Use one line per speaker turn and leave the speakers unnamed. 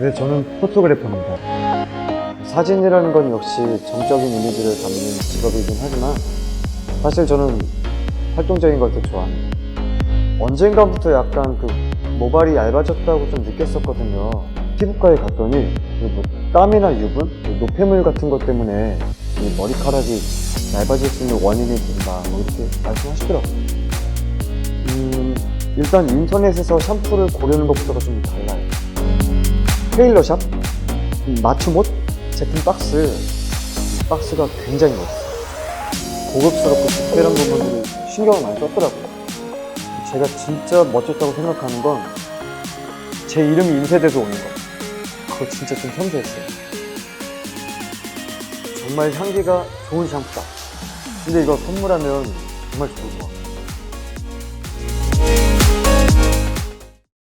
네, 저는 포토그래퍼입니다. 사진이라는 건 역시 정적인 이미지를 담는 직업이긴 하지만 사실 저는 활동적인 걸 더 좋아합니다. 언젠가부터 약간 그 모발이 얇아졌다고 좀 느꼈었거든요. 피부과에 갔더니 그뭐 땀이나 유분, 그 노폐물 같은 것 때문에 이 머리카락이 얇아질 수 있는 원인이 된다 뭐 이렇게 말씀하시더라고요. 음, 일단 인터넷에서 샴푸를 고르는 것부터가 좀 달라요. 테일러샵, 이 맞춤 옷 제품 박스, 이 박스가 굉장히 멋있어요. 고급스럽고 디테일한 부분들이 신경을 많이 썼더라고요. 제가 진짜 멋졌다고 생각하는 건 제 이름이 인쇄돼서 오는 거. 그거 진짜 좀 섬세했어요. 정말 향기가 좋은 샴푸다. 근데 이거 선물하면 정말 좋을 것 같아요.